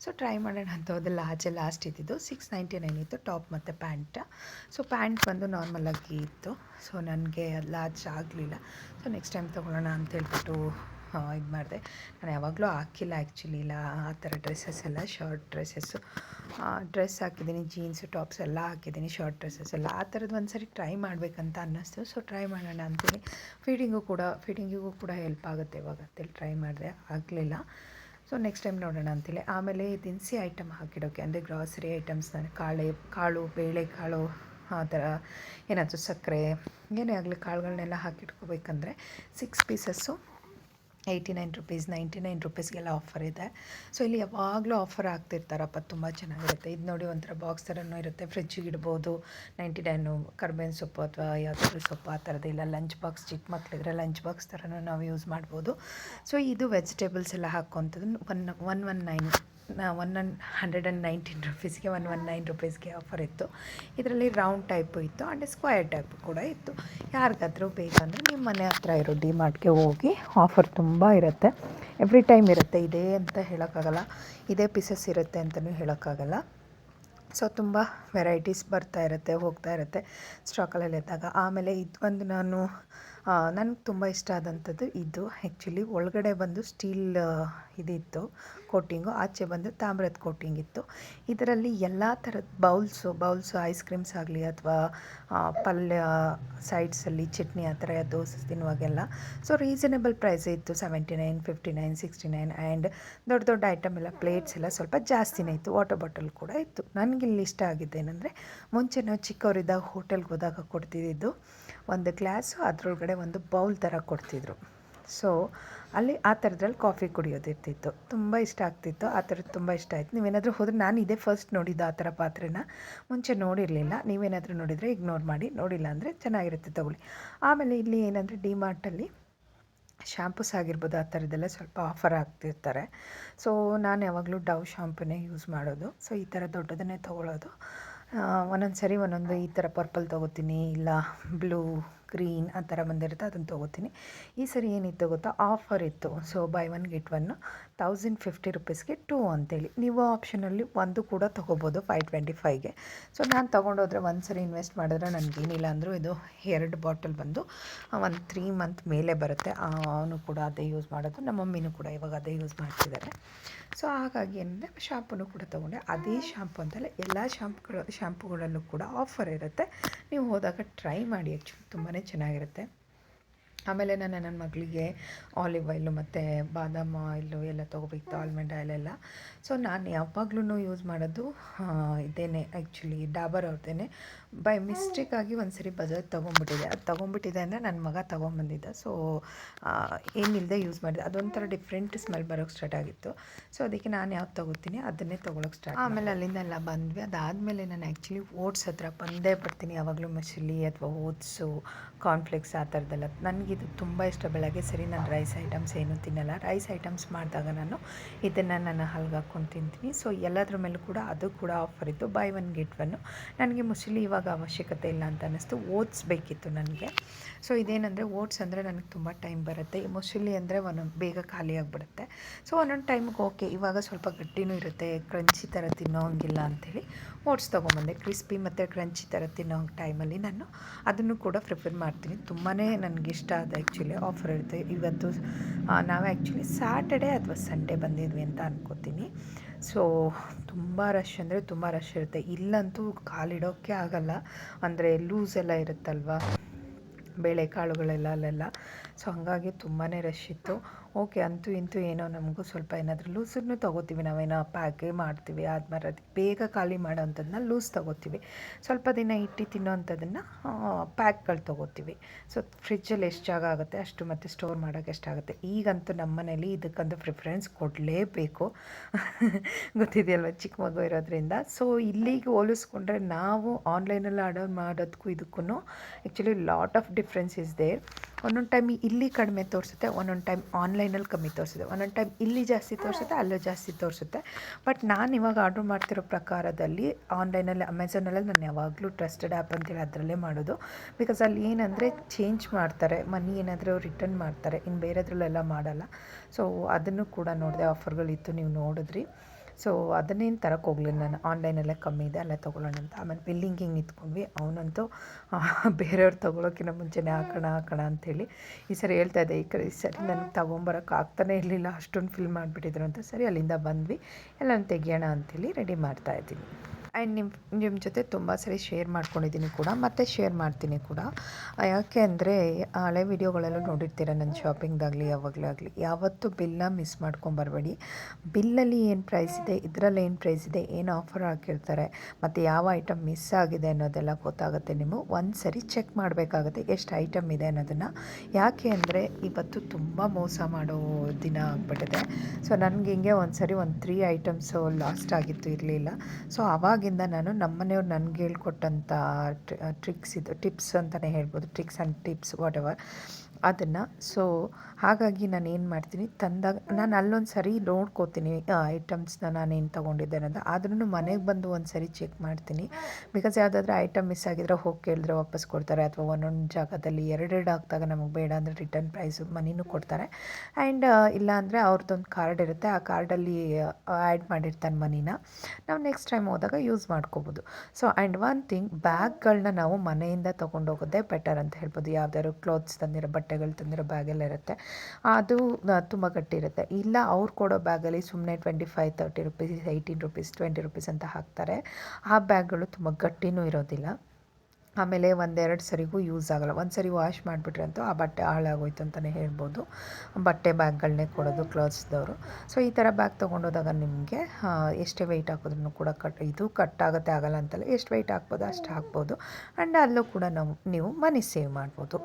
ಸೊ ಟ್ರೈ ಮಾಡೋಣ ಅಂತ ಹೋದೆ. ಆಚೆ ಲಾಸ್ಟ್ ಇದ್ದಿದ್ದು ಸಿಕ್ಸ್ ನೈಂಟಿ ನೈನ್ ಇತ್ತು ಟಾಪ್ ಮತ್ತು ಪ್ಯಾಂಟ್ ಸೊ ಪ್ಯಾಂಟ್ ಬಂದು ನಾರ್ಮಲಾಗಿ ಇತ್ತು. ಸೊ ನನಗೆ ಲಾರ್ಜ್ ಆಗಲಿಲ್ಲ. ಸೊ ನೆಕ್ಸ್ಟ್ ಟೈಮ್ ತೊಗೊಳ್ಳೋಣ ಅಂತ ಹೇಳ್ಬಿಟ್ಟು ಇದು ಮಾಡಿದೆ. ನಾನು ಯಾವಾಗಲೂ ಹಾಕಿಲ್ಲ ಆ್ಯಕ್ಚುಲಿ ಇಲ್ಲ. ಆ ಥರ ಡ್ರೆಸ್ಸಸ್ ಎಲ್ಲ ಶಾರ್ಟ್ ಡ್ರೆಸ್ಸಸ್ಸು ಡ್ರೆಸ್ ಹಾಕಿದ್ದೀನಿ ಜೀನ್ಸ್ ಟಾಪ್ಸ್ ಎಲ್ಲ ಹಾಕಿದ್ದೀನಿ ಶಾರ್ಟ್ ಡ್ರೆಸ್ಸಸ್ ಎಲ್ಲ. ಆ ಥರದ್ದು ಒಂದು ಸರಿ ಟ್ರೈ ಮಾಡಬೇಕಂತ ಅನ್ನಿಸ್ತು. ಸೊ ಟ್ರೈ ಮಾಡೋಣ ಅಂತೀನಿ. ಫೀಡಿಂಗು ಕೂಡ ಫೀಡಿಂಗಿಗೂ ಕೂಡ ಹೆಲ್ಪ್ ಆಗುತ್ತೆ ಇವಾಗ. ಅಂತೇಳಿ ಟ್ರೈ ಮಾಡಿದೆ. ಆಗಲಿಲ್ಲ. ಸೊ ನೆಕ್ಸ್ಟ್ ಟೈಮ್ ನೋಡೋಣ ಅಂತೇಳಿ ಆಮೇಲೆ ದಿನಸಿ ಐಟಮ್ ಹಾಕಿಡೋಕೆ, ಅಂದರೆ ಗ್ರಾಸರಿ ಐಟಮ್ಸ್ ನಾನು ಕಾಳೆ, ಕಾಳು, ಬೇಳೆಕಾಳು, ಆ ಥರ ಏನಾದರೂ ಸಕ್ಕರೆ, ಏನೇ ಆಗಲಿ ಕಾಳುಗಳನ್ನೆಲ್ಲ ಹಾಕಿಟ್ಕೋಬೇಕಂದ್ರೆ six pieces eighty nine rupees ninety nine ರುಪೀಸ್ಗೆಲ್ಲ offer ಇದೆ. ಸೊ ಇಲ್ಲಿ ಯಾವಾಗಲೂ ಆಫರ್ ಆಗ್ತಿರ್ತಾರಪ್ಪ, ತುಂಬ ಚೆನ್ನಾಗಿರುತ್ತೆ. ಇದು ನೋಡಿ ಒಂಥರ ಬಾಕ್ಸ್ ಥರನೂ ಇರುತ್ತೆ. ಫ್ರಿಜ್ಜಿಗೆ ಇಡ್ಬೋದು ನೈಂಟಿ ನೈನು ಕರ್ಬೇವಿನ ಸೊಪ್ಪು ಅಥವಾ ಯಾವುದಾದ್ರೂ ಸೊಪ್ಪು ಆ ಥರದ್ದು. ಇಲ್ಲ ಲಂಚ್ ಬಾಕ್ಸ್ ಚಿಕ್ಕ ಮಕ್ಕಳಿದ್ರೆ ಲಂಚ್ ಬಾಕ್ಸ್ ಥರನೂ ನಾವು ಯೂಸ್ ಮಾಡ್ಬೋದು. ಸೊ ಇದು ವೆಜಿಟೇಬಲ್ಸ್ ಎಲ್ಲ ಹಾಕೋವಂಥದ್ದು one one one nine one one hundred and nineteen ರುಪೀಸ್ಗೆ one one nine ರುಪೀಸ್ಗೆ ಆಫರ್ ಇತ್ತು. ಇದರಲ್ಲಿ ರೌಂಡ್ ಟೈಪು ಇತ್ತು ಆ್ಯಂಡ್ ಸ್ಕ್ವಯರ್ ಟೈಪ್ ಕೂಡ ಇತ್ತು. ಯಾರಿಗಾದರೂ ಬೇಕಂದರೆ ನಿಮ್ಮ ಮನೆ ಹತ್ರ ಇರೋ ಡಿ ಮಾರ್ಟ್ಗೆ ಹೋಗಿ ಆಫರ್ ತುಂಬ ಇರುತ್ತೆ. ಎವ್ರಿ ಟೈಮ್ ಇರುತ್ತೆ, ಇದೇ ಅಂತ ಹೇಳೋಕ್ಕಾಗಲ್ಲ. ಇದೇ ಪೀಸಸ್ ಇರುತ್ತೆ ಅಂತಲೂ ಹೇಳೋಕ್ಕಾಗಲ್ಲ. ಸೊ ತುಂಬ ವೆರೈಟೀಸ್ ಬರ್ತಾ ಇರುತ್ತೆ, ಹೋಗ್ತಾ ಇರುತ್ತೆ. ಸ್ಟಾಕಲ್ಲಿ ಇದ್ದಾಗ ಆಮೇಲೆ ಇದು ಒಂದು ನಾನು ನನಗೆ ತುಂಬ ಇಷ್ಟ ಆದಂಥದ್ದು ಇದು. ಆ್ಯಕ್ಚುಲಿ ಒಳಗಡೆ ಬಂದು ಸ್ಟೀಲ್ ಇದಿತ್ತು ಕೋಟಿಂಗು ಆಚೆ ಬಂದು ತಾಮ್ರದ ಕೋಟಿಂಗ್ ಇತ್ತು. ಇದರಲ್ಲಿ ಎಲ್ಲ ಥರದ ಬೌಲ್ಸು ಬೌಲ್ಸು ಐಸ್ ಕ್ರೀಮ್ಸ್ ಆಗಲಿ ಅಥವಾ ಪಲ್ಯ ಸೈಡ್ಸಲ್ಲಿ ಚಟ್ನಿ ಆ ಥರ ದೋಸೆ ತಿನ್ನುವಾಗೆಲ್ಲ. ಸೊ ರೀಸನೇಬಲ್ ಪ್ರೈಸ್ ಇತ್ತು. Seventy nine fifty nine sixty nine and ದೊಡ್ಡ ದೊಡ್ಡ ಐಟಮ್ ಎಲ್ಲ ಪ್ಲೇಟ್ಸ್ ಎಲ್ಲ ಸ್ವಲ್ಪ ಜಾಸ್ತಿನೇ ಇತ್ತು. ವಾಟರ್ ಬಾಟಲ್ ಕೂಡ ಇತ್ತು. ನನಗಿಲ್ಲಿ ಇಷ್ಟ ಆಗಿದ್ದೇನೆಂದರೆ ಮುಂಚೆ ನಾವು ಚಿಕ್ಕವರಿದ್ದಾಗ ಹೋಟೆಲ್ಗೆ ಹೋದಾಗ ಕೊಡ್ತಿದ್ದಿದ್ದು ಒಂದು ಗ್ಲಾಸು ಅದರೊಳಗಡೆ ಒಂದು ಬೌಲ್ ಥರ ಕೊಡ್ತಿದ್ರು. ಸೊ ಅಲ್ಲಿ ಆ ಥರದ್ರಲ್ಲಿ ಕಾಫಿ ಕುಡಿಯೋದಿರ್ತಿತ್ತು. ತುಂಬ ಇಷ್ಟ ಆಗ್ತಿತ್ತು. ಆ ಥರದ್ದು ತುಂಬ ಇಷ್ಟ ಆಯಿತು. ನೀವೇನಾದರೂ ಹೋದರೆ ನಾನು ಇದೇ ಫಸ್ಟ್ ನೋಡಿದ್ದು ಆ ಥರ ಪಾತ್ರೆನ. ಮುಂಚೆ ನೋಡಿರಲಿಲ್ಲ. ನೀವೇನಾದರೂ ನೋಡಿದರೆ ಇಗ್ನೋರ್ ಮಾಡಿ. ನೋಡಿಲ್ಲ ಅಂದರೆ ಚೆನ್ನಾಗಿರುತ್ತೆ ತಗೊಳ್ಳಿ. ಆಮೇಲೆ ಇಲ್ಲಿ ಏನಂದರೆ ಡಿ ಮಾರ್ಟಲ್ಲಿ ಶ್ಯಾಂಪೂಸ್ ಆಗಿರ್ಬೋದು ಆ ಥರದ್ದೆಲ್ಲ ಸ್ವಲ್ಪ ಆಫರ್ ಆಗ್ತಿರ್ತಾರೆ. ಸೊ ನಾನು ಯಾವಾಗಲೂ ಡವ್ ಶಾಂಪೂನೇ ಯೂಸ್ ಮಾಡೋದು. ಸೊ ಈ ಥರ ದೊಡ್ಡದನ್ನೇ ತೊಗೊಳ್ಳೋದು ಒಂದೊಂದು ಸರಿ ಒಂದೊಂದು ಈ ಥರ ಪರ್ಪಲ್ ತೊಗೋತೀನಿ, ಇಲ್ಲ ಬ್ಲೂ, ಗ್ರೀನ್ ಆ ಥರ ಬಂದಿರುತ್ತೆ, ಅದನ್ನು ತೊಗೋತೀನಿ. ಈ ಸರಿ ಏನಿತ್ತು ಗೊತ್ತಾ? ಆಫರ್ ಇತ್ತು. So buy one get one thousand fifty ರುಪೀಸ್ಗೆ two ಅಂತೇಳಿ. ನೀವು ಆಪ್ಷನಲ್ಲಿ ಒಂದು ಕೂಡ ತೊಗೋಬೋದು ಫೈವ್ ಟ್ವೆಂಟಿ ಫೈವ್ಗೆ ಸೊ ನಾನು ತೊಗೊಂಡೋದ್ರೆ ಒಂದು ಸರಿ ಇನ್ವೆಸ್ಟ್ ಮಾಡಿದ್ರೆ ನನಗೇನಿಲ್ಲ ಅಂದರೂ ಇದು ಎರಡು ಬಾಟಲ್ ಬಂದು ಒಂದು ತ್ರೀ ಮಂತ್ ಮೇಲೆ ಬರುತ್ತೆ. ಅವನು ಕೂಡ ಅದೇ ಯೂಸ್ ಮಾಡೋದು. ನಮ್ಮ ಮಮ್ಮಿನೂ ಕೂಡ ಇವಾಗ ಅದೇ ಯೂಸ್ ಮಾಡ್ತಿದ್ದಾರೆ. ಸೊ ಹಾಗಾಗಿ ಏನಂದರೆ ಶಾಂಪೂನು ಕೂಡ ತೊಗೊಂಡೆ. ಅದೇ ಶಾಂಪು ಅಂತಲ್ಲ, ಎಲ್ಲ ಶಾಂಪುಗಳು ಶಾಂಪುಗಳಲ್ಲೂ ಕೂಡ ಆಫರ್ ಇರುತ್ತೆ. ನೀವು ಹೋದಾಗ ಟ್ರೈ ಮಾಡಿ ಆ್ಯಕ್ಚುಲಿ ತುಂಬಾ ಚೆನ್ನಾಗಿರುತ್ತೆ. ಆಮೇಲೆ ನಾನು ನನ್ನ ಮಗಳಿಗೆ ಆಲಿವ್ ಆಯಿಲು ಮತ್ತು ಬಾದಾಮ್ ಆಯಿಲು ಎಲ್ಲ ತೊಗೋಬೇಕಿತ್ತು ಆಲ್ಮಂಡ್ ಆಯಿಲ್ ಎಲ್ಲ. ಸೊ ನಾನು ಯಾವಾಗ್ಲೂ ಯೂಸ್ ಮಾಡೋದು ಇದೇನೆ ಆ್ಯಕ್ಚುಲಿ ಡಾಬರ್ ಅವ್ರದ್ದೇನೆ. ಬೈ ಮಿಸ್ಟೇಕಾಗಿ ಒಂದು ಸರಿ ಬಜಾಜ್ ತೊಗೊಂಬಿಟ್ಟಿದೆ. ಅದು ತೊಗೊಂಬಿಟ್ಟಿದೆ ಅಂದರೆ ನನ್ನ ಮಗ ತೊಗೊಂಬಂದಿದ್ದ. ಸೊ ಏನಿಲ್ಲದೆ ಯೂಸ್ ಮಾಡಿದೆ. ಅದೊಂಥರ ಡಿಫ್ರೆಂಟ್ ಸ್ಮೆಲ್ ಬರೋಕ್ಕೆ ಸ್ಟಾರ್ಟ್ ಆಗಿತ್ತು. ಸೊ ಅದಕ್ಕೆ ನಾನು ಯಾವ್ದು ತೊಗೋತೀನಿ, ಅದನ್ನೇ ತೊಗೊಳಕ್ಕೆ ಸ್ಟಾರ್ಟ್ ಆಮೇಲೆ ಅಲ್ಲಿಂದ ಎಲ್ಲ ಬಂದ್ವಿ. ಅದಾದಮೇಲೆ ನಾನು ಆ್ಯಕ್ಚುಲಿ ಓಟ್ಸ್ ಹತ್ರ ಬಂದೇ ಬರ್ತೀನಿ ಯಾವಾಗಲೂ ಮಶಿಲಿ ಅಥವಾ ಓಟ್ಸು ಕಾರ್ನ್ಫ್ಲೇಕ್ಸ್ ಆ ಥರದ್ದೆಲ್ಲ. ನನಗಿದು ತುಂಬ ಇಷ್ಟ. ಬೆಳಗ್ಗೆ ಸರಿ ನಾನು ರೈಸ್ ಐಟಮ್ಸ್ ಏನೂ ತಿನ್ನಲ್ಲ. ರೈಸ್ ಐಟಮ್ಸ್ ಮಾಡಿದಾಗ ನಾನು ಇದನ್ನು ನಾನು ಹಲ್ಗೆ ಹಾಕ್ಕೊಂಡು ತಿಂತೀನಿ. ಸೊ ಎಲ್ಲದ್ರ ಮೇಲೂ ಕೂಡ ಅದು ಕೂಡ ಆಫರ್ ಇತ್ತು. ಬೈ ಒನ್ ಗೆಟ್ ಒನ್ನು ನನಗೆ ಮುಸ್ಲಿ ಇವಾಗ ಅವಶ್ಯಕತೆ ಇಲ್ಲ ಅಂತ ಅನ್ನಿಸ್ತು. ಓಟ್ಸ್ ಬೇಕಿತ್ತು ನನಗೆ. ಸೊ, ಇದೇನಂದರೆ ಓಟ್ಸ್ ಅಂದರೆ ನನಗೆ ತುಂಬ ಟೈಮ್ ಬರುತ್ತೆ. ಮೋಸ್ಟ್ಲಿ ಅಂದರೆ ಒಂದೊಂದು ಬೇಗ ಖಾಲಿ ಆಗಿಬಿಡುತ್ತೆ. ಸೊ, ಒಂದೊಂದು ಟೈಮ್ಗೆ ಓಕೆ, ಇವಾಗ ಸ್ವಲ್ಪ ಗಟ್ಟಿನೂ ಇರುತ್ತೆ, ಕ್ರಂಚಿ ಥರ ತಿನ್ನೋ ಹಂಗಿಲ್ಲ ಅಂಥೇಳಿ ಓಟ್ಸ್ ತೊಗೊಂಬಂದೆ. ಕ್ರಿಸ್ಪಿ ಮತ್ತು ಕ್ರಂಚಿ ಥರ ತಿನ್ನೋ ಟೈಮಲ್ಲಿ ನಾನು ಅದನ್ನು ಕೂಡ ಪ್ರಿಫರ್ ಮಾಡ್ತೀನಿ. ತುಂಬಾ ನನಗೆ ಇಷ್ಟ ಆದ ಆ್ಯಕ್ಚುಲಿ ಆಫರ್ ಇರುತ್ತೆ. ಇವತ್ತು ನಾವು ಆ್ಯಕ್ಚುಲಿ ಸ್ಯಾಟರ್ಡೆ ಅಥವಾ ಸಂಡೇ ಬಂದಿದ್ವಿ ಅಂತ ಅನ್ಕೋತೀನಿ. ಸೊ, ತುಂಬ ರಶ್ ಅಂದರೆ ತುಂಬ ರಶ್ ಇರುತ್ತೆ. ಇಲ್ಲಂತೂ ಕಾಲಿಡೋಕ್ಕೆ ಆಗಲ್ಲ. ಅಂದರೆ ಲೂಸ್ ಎಲ್ಲ ಇರುತ್ತಲ್ವ? ಬೇಳೆಕಾಳುಗಳೆಲ್ಲ ಅಲ್ಲೆಲ್ಲ. ಸೊ ಹಾಗಾಗಿ ತುಂಬಾ ರಶ್ ಇತ್ತು. ಓಕೆ, ಅಂತೂ ಇಂತೂ ಏನೋ ನಮಗೂ ಸ್ವಲ್ಪ ಏನಾದರೂ ಲೂಸನ್ನು ತೊಗೋತೀವಿ, ನಾವೇನೋ ಪ್ಯಾಕೇ ಮಾಡ್ತೀವಿ ಆದ್ಮೇಲೆ ಅದಕ್ಕೆ ಬೇಗ ಖಾಲಿ ಮಾಡೋವಂಥದ್ದನ್ನ ಲೂಸ್ ತೊಗೋತೀವಿ. ಸ್ವಲ್ಪ ದಿನ ಇಟ್ಟು ತಿನ್ನೋವಂಥದ್ದನ್ನು ಪ್ಯಾಕ್ಗಳು ತೊಗೋತೀವಿ. ಸೊ, ಫ್ರಿಜ್ಜಲ್ಲಿ ಎಷ್ಟು ಜಾಗ ಆಗುತ್ತೆ, ಅಷ್ಟು ಮತ್ತು ಸ್ಟೋರ್ ಮಾಡೋಕ್ಕೆ ಎಷ್ಟಾಗುತ್ತೆ ಈಗಂತೂ ನಮ್ಮ ಮನೇಲಿ ಇದಕ್ಕಂತೂ ಪ್ರಿಫರೆನ್ಸ್ ಕೊಡಲೇಬೇಕು. ಗೊತ್ತಿದೆಯಲ್ವ, ಚಿಕ್ಕ ಮಗು ಇರೋದ್ರಿಂದ. ಸೊ, ಇಲ್ಲಿಗೆ ಹೋಲಿಸ್ಕೊಂಡ್ರೆ ನಾವು ಆನ್ಲೈನಲ್ಲಿ ಆರ್ಡರ್ ಮಾಡೋದಕ್ಕೂ ಇದಕ್ಕೂ actually lot of difference is there ಒಂದೊಂದು ಟೈಮ್ ಇಲ್ಲಿ ಕಡಿಮೆ ತೋರಿಸುತ್ತೆ, ಒಂದೊಂದು ಟೈಮ್ ಆನ್ಲೈನಲ್ಲಿ ಕಮ್ಮಿ ತೋರಿಸುತ್ತೆ. ಒಂದೊಂದು ಟೈಮ್ ಇಲ್ಲಿ ಜಾಸ್ತಿ ತೋರಿಸುತ್ತೆ, ಅಲ್ಲೂ ಜಾಸ್ತಿ ತೋರಿಸುತ್ತೆ. ಬಟ್ ನಾನು ಇವಾಗ ಆರ್ಡ್ರ್ ಮಾಡ್ತಿರೋ ಪ್ರಕಾರದಲ್ಲಿ ಆನ್ಲೈನಲ್ಲಿ ಅಮೆಝಾನಲ್ಲಿ ನಾನು ಯಾವಾಗಲೂ ಟ್ರಸ್ಟೆಡ್ ಆ್ಯಪ್ ಅಂತೇಳಿ ಅದರಲ್ಲೇ ಮಾಡೋದು. ಬಿಕಾಸ್ ಅಲ್ಲಿ ಏನಂದರೆ ಚೇಂಜ್ ಮಾಡ್ತಾರೆ ಮನಿ ಏನಾದರೂ ರಿಟರ್ನ್ ಮಾಡ್ತಾರೆ ಇನ್ನು ಬೇರೆದ್ರಲ್ಲೆಲ್ಲ ಮಾಡಲ್ಲ. ಸೊ ಅದನ್ನು ಕೂಡ ನೋಡಿದೆ ಆಫರ್ಗಳಿತ್ತು ನೀವು ನೋಡಿದ್ರಿ. ಸೊ ಅದನ್ನೇನು ತರಕ್ಕೆ ಹೋಗ್ಲಿಲ್ಲ ನಾನು. ಆನ್ಲೈನಲ್ಲೇ ಕಮ್ಮಿ ಇದೆ, ಅಲ್ಲೇ ತೊಗೊಳ್ಳೋಣ ಅಂತ. ಆಮೇಲೆ ಬಿಲ್ಲಿಂಗ್ ಹಿಂಗೆ ನಿಂತ್ಕೊಂಡ್ವಿ? ಅವನಂತೂ ಬೇರೆಯವ್ರು ತೊಗೊಳೋಕ್ಕಿಂತ ಮುಂಚೆನೇ ಹಾಕೋಣ ಹಾಕೋಣ ಅಂಥೇಳಿ ಈ ಸರಿ ಹೇಳ್ತಾ ಇದ್ದೆ. ಈ ಕಡೆ ಈ ಸರಿ ನನಗೆ ತೊಗೊಂಬರೋಕೆ ಆಗ್ತಾನೇ ಇರಲಿಲ್ಲ. ಅಷ್ಟೊಂದು ಫಿಲ್ ಮಾಡಿಬಿಟ್ಟಿದ್ರು ಅಂತ ಸರಿ ಅಲ್ಲಿಂದ ಬಂದ್ವಿ. ಎಲ್ಲನೂ ತೆಗಿಯೋಣ ಅಂಥೇಳಿ ರೆಡಿ ಮಾಡ್ತಾ ಇದ್ದೀನಿ. ಆ್ಯಂಡ್ ನಿಮ್ಮ ನಿಮ್ಮ ಜೊತೆ ತುಂಬ ಸರಿ ಶೇರ್ ಮಾಡ್ಕೊಂಡಿದ್ದೀನಿ ಕೂಡ, ಮತ್ತು ಶೇರ್ ಮಾಡ್ತೀನಿ ಕೂಡ. ಯಾಕೆ ಅಂದರೆ, ಹಳೆ ವಿಡಿಯೋಗಳೆಲ್ಲ ನೋಡಿರ್ತೀರ ನನ್ನ ಶಾಪಿಂಗ್ದಾಗಲಿ ಯಾವಾಗಲೇ ಆಗಲಿ. ಯಾವತ್ತೂ ಬಿಲ್ನ ಮಿಸ್ ಮಾಡ್ಕೊಂಬರ್ಬೇಡಿ. ಬಿಲ್ಲಲ್ಲಿ ಏನು ಪ್ರೈಸ್ ಇದೆ, ಇದರಲ್ಲಿ ಏನು ಪ್ರೈಸ್ ಇದೆ, ಏನು ಆಫರ್ ಹಾಕಿರ್ತಾರೆ, ಮತ್ತು ಯಾವ ಐಟಮ್ ಮಿಸ್ ಆಗಿದೆ ಅನ್ನೋದೆಲ್ಲ ಗೊತ್ತಾಗುತ್ತೆ ನೀವು ಒಂದು ಸರಿ ಚೆಕ್ ಮಾಡಬೇಕಾಗುತ್ತೆ ಎಷ್ಟು ಐಟಮ್ ಇದೆ ಅನ್ನೋದನ್ನು. ಯಾಕೆ ಅಂದರೆ, ಇವತ್ತು ತುಂಬ ಮೋಸ ಮಾಡೋ ದಿನ ಆಗಿಬಿಟ್ಟಿದೆ. ಸೊ ನನಗೆ ಹಿಂಗೆ ಒಂದು ಸರಿ ಒಂದು ತ್ರೀ ಐಟಮ್ಸು ಲಾಸ್ಟ್ ಆಗಿತ್ತು ಇರಲಿಲ್ಲ. ಸೊ ಆವಾಗಿಂದ ನಾನು ನಮ್ಮನೆಯವ್ರು ನನಗೆ ಹೇಳ್ಕೊಟ್ಟಂಥ ಟ್ರಿಕ್ಸ್ ಇದು ಟಿಪ್ಸ್ ಅಂತಲೇ ಹೇಳ್ಬೋದು. Tricks and tips whatever ಅದನ್ನು. ಸೊ ಹಾಗಾಗಿ ನಾನು ಏನು ಮಾಡ್ತೀನಿ, ತಂದಾಗ ನಾನು ಅಲ್ಲೊಂದು ಸರಿ ನೋಡ್ಕೋತೀನಿ ಐಟಮ್ಸ್ನ ನಾನೇನು ತೊಗೊಂಡಿದ್ದೆ ಅನ್ನೋದು. ಆದ್ರೂ ಮನೆಗೆ ಬಂದು ಒಂದು ಸರಿ ಚೆಕ್ ಮಾಡ್ತೀನಿ. ಬಿಕಾಸ್ ಯಾವುದಾದ್ರೂ ಐಟಮ್ ಮಿಸ್ ಆಗಿದ್ರೆ ಹೋಗಿ ಕೇಳಿದ್ರೆ ವಾಪಸ್ ಕೊಡ್ತಾರೆ, ಅಥವಾ ಒಂದೊಂದು ಜಾಗದಲ್ಲಿ ಎರಡೆರಡು ಹಾಕಿದಾಗ ನಮಗೆ ಬೇಡ ಅಂದರೆ ರಿಟರ್ನ್ ಪ್ರೈಸು ಮನಿನೂ ಕೊಡ್ತಾರೆ. ಆ್ಯಂಡ್ ಇಲ್ಲ ಅಂದರೆ ಅವ್ರದ್ದೊಂದು ಕಾರ್ಡ್ ಇರುತ್ತೆ, ಆ ಕಾರ್ಡಲ್ಲಿ ಆ್ಯಡ್ ಮಾಡಿರ್ತಾನೆ ಮನಿನ. ನಾವು ನೆಕ್ಸ್ಟ್ ಟೈಮ್ ಹೋದಾಗ ಯೂಸ್ ಮಾಡ್ಕೋಬೋದು. ಸೊ ಆ್ಯಂಡ್ ಒನ್ ಥಿಂಗ್ ಬ್ಯಾಗ್ಗಳನ್ನ ನಾವು ಮನೆಯಿಂದ ತೊಗೊಂಡೋಗೋದೇ ಬೆಟರ್ ಅಂತ ಹೇಳ್ಬೋದು. ಯಾವ್ದಾದ್ರು ಕ್ಲೋತ್ಸ್ ತಂದಿರೋ ಬಟ್ಟೆಗಳು ತಂದಿರೋ ಬ್ಯಾಗೆಲ್ಲ ಇರುತ್ತೆ. ಅದು ತುಂಬ ಗಟ್ಟಿ ಇರುತ್ತೆ ಇಲ್ಲ, ಅವ್ರು ಕೊಡೋ ಬ್ಯಾಗಲ್ಲಿ ಸುಮ್ಮನೆ twenty five thirty rupees eighteen rupees twenty rupees ಅಂತ ಹಾಕ್ತಾರೆ. ಆ ಬ್ಯಾಗ್ಗಳು ತುಂಬ ಗಟ್ಟಿನೂ ಇರೋದಿಲ್ಲ. ಆಮೇಲೆ ಒಂದೆರಡು ಸರಿಗೂ ಯೂಸ್ ಆಗಲ್ಲ. ಒಂದು ಸರಿ ವಾಶ್ ಮಾಡಿಬಿಟ್ರೆ ಅಂತೂ ಆ ಬಟ್ಟೆ ಹಾಳಾಗೋಯ್ತು ಅಂತಲೇ ಹೇಳ್ಬೋದು. ಬಟ್ಟೆ ಬ್ಯಾಗ್ಗಳನ್ನೇ ಕೊಡೋದು, ಕ್ಲೋತ್ಸ್ದವರು. ಸೊ, ಈ ಥರ ಬ್ಯಾಗ್ ತೊಗೊಂಡೋದಾಗ ನಿಮಗೆ ಎಷ್ಟೇ ವೆಯ್ಟ್ ಹಾಕಿದ್ರೂ ಕೂಡ ಕಟ್, ಇದು ಕಟ್ ಆಗುತ್ತೆ, ಆಗಲ್ಲ ಅಂತಲ್ಲ, ಎಷ್ಟು ವೆಯ್ಟ್ ಹಾಕ್ಬೋದು, ಅಷ್ಟು ಹಾಕ್ಬೋದು. ಆ್ಯಂಡ್ ಅಲ್ಲೂ ಕೂಡ ನಾವು ನೀವು ಮನಿ ಸೇವ್ ಮಾಡ್ಬೋದು.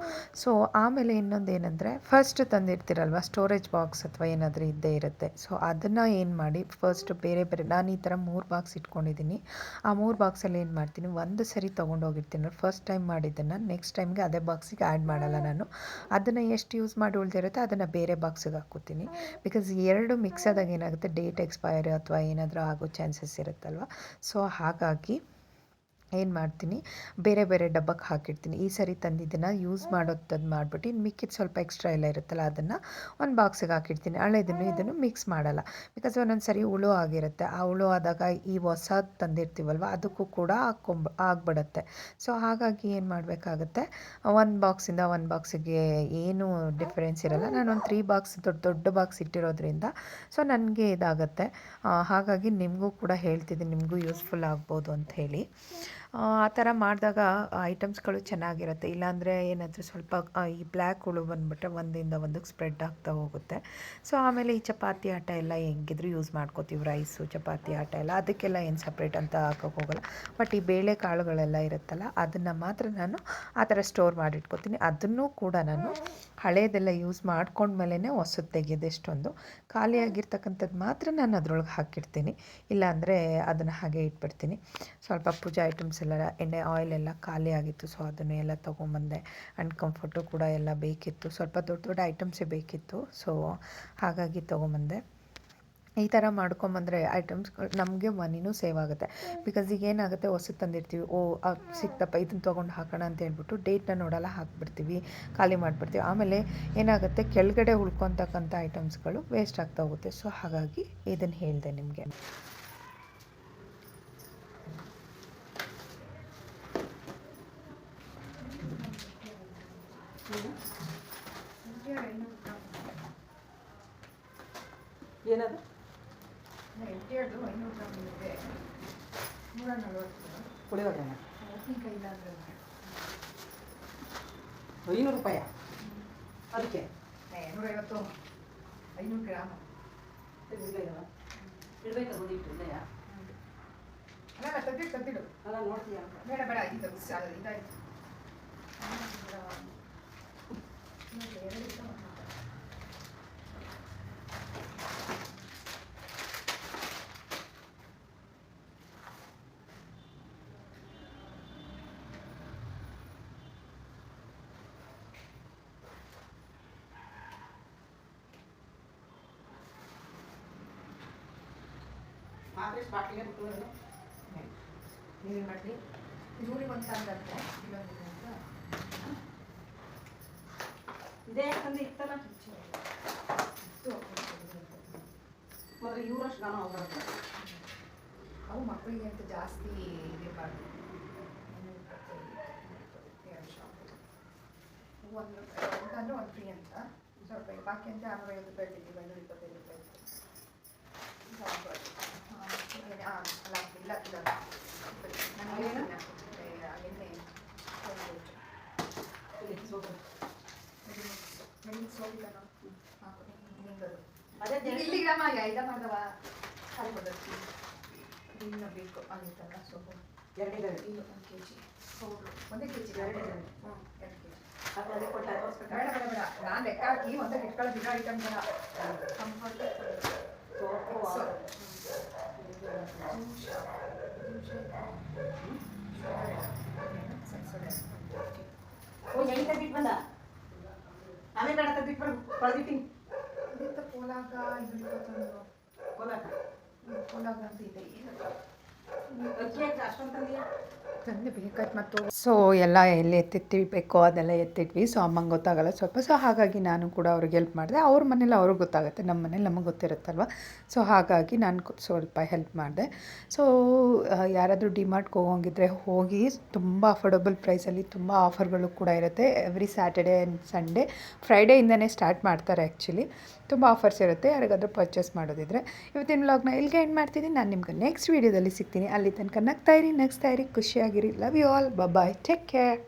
ಸೊ, ಆಮೇಲೆ ಇನ್ನೊಂದು ಏನಂದರೆ ಫಸ್ಟ್ ತಂದಿರ್ತೀರಲ್ವ ಸ್ಟೋರೇಜ್ ಬಾಕ್ಸ್ ಅಥವಾ ಏನಾದರೂ ಇದ್ದೇ ಇರುತ್ತೆ. ಸೊ, ಅದನ್ನು ಏನು ಮಾಡಿ ಫಸ್ಟ್ ಬೇರೆ ಬೇರೆ, ನಾನು ಈ ಥರ ಮೂರು ಬಾಕ್ಸ್ ಇಟ್ಕೊಂಡಿದ್ದೀನಿ. ಆ ಮೂರು ಬಾಕ್ಸಲ್ಲಿ ಏನು ಮಾಡ್ತೀನಿ, ಒಂದು ಸರಿ ತೊಗೊಂಡೋಗಿರ್ತೀನಿ. ಫಸ್ಟ್ ಟೈಮ್ ಮಾಡಿದ್ದನ್ನು ನೆಕ್ಸ್ಟ್ ಟೈಮ್ಗೆ ಅದೇ ಬಾಕ್ಸಿಗೆ ಆ್ಯಡ್ ಮಾಡಲ್ಲ ನಾನು. ಅದನ್ನು ಎಷ್ಟು ಯೂಸ್ ಮಾಡಿ ಉಳಿದಿರುತ್ತೆ ಅದನ್ನು ಬೇರೆ ಬಾಕ್ಸಿಗೆ ಹಾಕ್ಕೋತೀನಿ ಬಿಕಾಸ್ ಎರಡು ಮಿಕ್ಸ್ ಆದಾಗ ಏನಾಗುತ್ತೆ ಡೇಟ್ ಎಕ್ಸ್ಪೈರ್ ಅಥವಾ ಏನಾದರೂ ಆಗೋ ಚಾನ್ಸಸ್ ಇರುತ್ತಲ್ವ? ಸೊ ಹಾಗಾಗಿ ಏನು ಮಾಡ್ತೀನಿ? ಬೇರೆ ಬೇರೆ ಡಬ್ಬಕ್ಕೆ ಹಾಕಿರ್ತೀನಿ ಈ ಸರಿ ತಂದಿದ್ದನ್ನು ಯೂಸ್ ಮಾಡೋದು ಮಾಡಿಬಿಟ್ಟು ಇನ್ನು ಮಿಕ್ಕಿದ ಸ್ವಲ್ಪ ಎಕ್ಸ್ಟ್ರಾ ಎಲ್ಲ ಇರುತ್ತಲ್ಲ ಅದನ್ನು ಒಂದು ಬಾಕ್ಸಿಗೆ ಹಾಕಿರ್ತೀನಿ ಹಳೆದನ್ನು ಇದನ್ನು ಮಿಕ್ಸ್ ಮಾಡಲ್ಲ. ಬಿಕಾಸ್ ಒಂದೊಂದು ಸರಿ ಹುಳು ಆಗಿರುತ್ತೆ. ಆ ಹುಳು ಆದಾಗ ಈ ಹೊಸ ತಂದಿರ್ತೀವಲ್ವ, ಅದಕ್ಕೂ ಕೂಡ ಹಾಕೊಂಬ, ಆಗಿಬಿಡುತ್ತೆ. ಸೊ ಹಾಗಾಗಿ ಏನು ಮಾಡಬೇಕಾಗುತ್ತೆ? ಒಂದು ಬಾಕ್ಸಿಂದ ಒಂದು ಬಾಕ್ಸಿಗೆ ಏನು ಡಿಫರೆನ್ಸ್ ಇರಲ್ಲ. ಒಂದು ತ್ರೀ ಬಾಕ್ಸ್ ದೊಡ್ಡ ದೊಡ್ಡ ಬಾಕ್ಸ್ ಇಟ್ಟಿರೋದ್ರಿಂದ ಸೊ ನನಗೆ ಇದಾಗುತ್ತೆ. ಹಾಗಾಗಿ ನಿಮಗೂ ಕೂಡ ಹೇಳ್ತಿದ್ದೀನಿ. ನಿಮಗೂ ಯೂಸ್ಫುಲ್ ಆಗ್ಬೋದು ಅಂತ ಹೇಳಿ. ಆ ಥರ ಮಾಡಿದಾಗ ಐಟಮ್ಸ್ಗಳು ಚೆನ್ನಾಗಿರುತ್ತೆ. ಇಲ್ಲಾಂದರೆ ಏನಾದರೂ ಸ್ವಲ್ಪ ಈ ಬ್ಲ್ಯಾಕ್ ಹುಳು ಬಂದುಬಿಟ್ರೆ ಒಂದಿಂದ ಒಂದಕ್ಕೆ ಸ್ಪ್ರೆಡ್ ಆಗ್ತಾ ಹೋಗುತ್ತೆ. ಸೊ ಆಮೇಲೆ ಈ ಚಪಾತಿ ಆಟ ಎಲ್ಲ ಹೆಂಗಿದ್ರು ಯೂಸ್ ಮಾಡ್ಕೋತೀವಿ. ರೈಸು ಚಪಾತಿ ಆಟ ಎಲ್ಲ. ಅದಕ್ಕೆಲ್ಲ ಏನು ಸಪ್ರೇಟ್ ಅಂತ ಹಾಕೋಕೆ ಹೋಗಲ್ಲ. ಬಟ್ ಈ ಬೇಳೆ ಕಾಳುಗಳೆಲ್ಲ ಇರುತ್ತಲ್ಲ, ಅದನ್ನು ಮಾತ್ರ ನಾನು ಆ ಥರ ಸ್ಟೋರ್ ಮಾಡಿಟ್ಕೋತೀನಿ. ಅದನ್ನು ಕೂಡ ನಾನು ಹಳೇದೆಲ್ಲ ಯೂಸ್ ಮಾಡ್ಕೊಂಡ್ಮೇಲೇ ಹೊಸದು ತೆಗೆಯೋದು ಎಷ್ಟೊಂದು. ಖಾಲಿಯಾಗಿರ್ತಕ್ಕಂಥದ್ದು ಮಾತ್ರ ನಾನು ಅದ್ರೊಳಗೆ ಹಾಕಿಡ್ತೀನಿ. ಇಲ್ಲಾಂದರೆ ಅದನ್ನು ಹಾಗೆ ಇಟ್ಬಿಡ್ತೀನಿ. ಸ್ವಲ್ಪ ಪೂಜಾ ಐಟಮ್ಸ್ ಐಟಮ್ಸ್ ಎಲ್ಲ, ಎಣ್ಣೆ ಆಯಿಲ್ ಎಲ್ಲ ಖಾಲಿ ಆಗಿತ್ತು. ಸೊ ಅದನ್ನು ಎಲ್ಲ ತೊಗೊಂಬಂದೆ. ಆ್ಯಂಡ್ ಕಂಫರ್ಟು ಕೂಡ ಎಲ್ಲ ಬೇಕಿತ್ತು. ಸ್ವಲ್ಪ ದೊಡ್ಡ ದೊಡ್ಡ ಐಟಮ್ಸೇ ಬೇಕಿತ್ತು. ಸೊ ಹಾಗಾಗಿ ತೊಗೊಂಬಂದೆ. ಈ ಥರ ಮಾಡ್ಕೊಂಬಂದರೆ ಐಟಮ್ಸ್ಗಳು ನಮಗೆ ಮನಿನೂ ಸೇವ್ ಆಗುತ್ತೆ. ಬಿಕಾಸ್ ಈಗ ಏನಾಗುತ್ತೆ, ಹೊಸದು ತಂದಿರ್ತೀವಿ. ಓ ಸಿಕ್ತಪ್ಪ ಇದನ್ನು ತೊಗೊಂಡು ಹಾಕೋಣ ಅಂತ ಹೇಳ್ಬಿಟ್ಟು ಡೇಟ್ನ ನೋಡಲ್ಲ, ಹಾಕ್ಬಿಡ್ತೀವಿ. ಖಾಲಿ ಮಾಡಿಬಿಡ್ತೀವಿ. ಆಮೇಲೆ ಏನಾಗುತ್ತೆ, ಕೆಳಗಡೆ ಉಳ್ಕೊತಕ್ಕಂಥ ಐಟಮ್ಸ್ಗಳು ವೇಸ್ಟ್ ಆಗ್ತಾ ಹೋಗುತ್ತೆ. ಸೊ ಹಾಗಾಗಿ ಇದನ್ನು ಹೇಳಿದೆ ನಿಮಗೆ. ಏನದು? ಪುಳಿಯೋಗರೆನ ಐನೂರು ರೂಪಾಯ? ಅದಕ್ಕೆ? ನೂರೈವತ್ತು. ಐನೂರು ಗ್ರಾಮ್. ಇಡ್ಬೇಕಲ್ಲ ಒಂದು ಇಟ್ಟು ಇಲ್ಲಯ್ಯ? ಅಲ್ಲ ತೆಗ್ದಿಡು ತೆಗ್ದಿಡು. ಅಲ್ಲ ನೋಡ್ತೀಯ ಬೇಡ ಬೇಡ ಇದು ಇದಾಯ್ತು. ಮಾತ್ರೆ ಬಾಟ್ಲಿಗೆ ಬಿಟ್ಟು ನೀವೇನು ಮಾಡಲಿ ಇವ್ರಿಗೆ ಒಂದು ತಂದಂತೆ ಇಲ್ಲೊಂದು ಅಂತ ಇದೇ ತಂದು ಇತ್ತಲ್ಲ ಮತ್ತೆ ಇವ್ರಷ್ಟು ನಾನು ಹೋಗ್ಬಾರ್ದು ಅವು ಮಕ್ಕಳಿಗೆ ಅಂತ ಜಾಸ್ತಿ ಇರಬಾರ್ದು ಒಂದು ಅಂತಂದ್ರೆ ಒಂದು ಫ್ರೀ ಅಂತ ಸ್ವಲ್ಪ ಬಾಕಿ ಅಂತ ಅರವೈವತ್ತು ರೂಪಾಯಿ ಇಟ್ಟಿದ್ದೀವಿ ಐನೂರ ಇಪ್ಪತ್ತೈದು ರೂಪಾಯಿ ಇನ್ನು ಬೇಕು ಆಗಿತ್ತಲ್ಲ ಸೊಪ್ಪು ಎರಡಿದೆ ಇಲ್ಲ ಒಂದು ಕೆ ಜಿ ಪೌಡ್ರು ಒಂದೇ ಕೆ ಜಿ ಎರಡು ಎರಡು. ಹ್ಞೂ ಎರಡು ಕೆ ಜಿ ಅದು ಕೊಟ್ಟ ಬೇಡ ಬೇಡ ನಾನು ಲೆಕ್ಕ ಹಾಕಿ ಒಂದೇ ಇಟ್ಕೊಳ್ಳೋ ಬಿಡೋ ಐಟಮ್ಗಳ ಕಂಫರ್ಟ್ ಓ ಹೆಂಗೆ ತೆಗ್ದಿಟ್ಟು ಬಂದ? ಆಮೇಲೆ ಬೇಡ ತೆಗ್ದಿಟ್ಟು ಬರು ಕಳ್ದಿಟ್ಟಿನಿ ಪೋಲಾಗ ಇದು ಇಪ್ಪತ್ತೊಂದು. ಹೋದಾಕ ಪೋಲಾಗ ಅಂತ ಇದೆ. ಬೇಕಾಯ್ತು ಮತ್ತು ಸೊ ಎಲ್ಲ ಎಲ್ಲಿ ಎತ್ತಿಟ್ಟಿರ್ಬೇಕು ಅದೆಲ್ಲ ಎತ್ತಿಟ್ವಿ ಸೊ ಅಮ್ಮಂಗೆ ಗೊತ್ತಾಗಲ್ಲ ಸ್ವಲ್ಪ. ಸೊ ಹಾಗಾಗಿ ನಾನು ಕೂಡ ಅವ್ರಿಗೆ ಹೆಲ್ಪ್ ಮಾಡಿದೆ. ಅವ್ರ ಮನೇಲಿ ಅವ್ರಿಗೆ ಗೊತ್ತಾಗುತ್ತೆ. ನಮ್ಮ ಮನೇಲಿ ನಮಗೆ ಗೊತ್ತಿರುತ್ತಲ್ವ? ಸೊ ಹಾಗಾಗಿ ನಾನು ಸ್ವಲ್ಪ ಹೆಲ್ಪ್ ಮಾಡಿದೆ. ಸೊ ಯಾರಾದರೂ ಡಿಮಾರ್ಟ್ಗೆ ಹೋಗೋಂಗಿದ್ರೆ ಹೋಗಿ ತುಂಬ ಅಫೋರ್ಡಬಲ್ ಪ್ರೈಸಲ್ಲಿ ತುಂಬ ಆಫರ್ಗಳು ಕೂಡ ಇರುತ್ತೆ. ಎವ್ರಿ ಸ್ಯಾಟರ್ಡೆ ಆ್ಯಂಡ್ ಸಂಡೇ ಫ್ರೈಡೇಯಿಂದನೇ ಸ್ಟಾರ್ಟ್ ಮಾಡ್ತಾರೆ ಆ್ಯಕ್ಚುಲಿ ತುಂಬ ಆಫರ್ಸ್ ಇರುತ್ತೆ, ಯಾರಿಗಾದರೂ ಪರ್ಚೇಸ್ ಮಾಡೋದಿದ್ರೆ. ಇವತ್ತಿನ ವ್ಲಾಗ್ನ ಇಲ್ಲಿಗೆ ಎಂಡ್ ಮಾಡ್ತೀನಿ ನಾನು ನಿಮ್ಗೆ ನೆಕ್ಸ್ಟ್ ವೀಡಿಯೋದಲ್ಲಿ ಸಿಗ್ತೀನಿ. ಅಲ್ಲಿ ತನಕ ನಗ್ತಾ ಇರಿ, ನಗ್ಸ್ತಾ ಇರಿ, ಖುಷಿಯಾಗಿರಿ. Love you all bye take care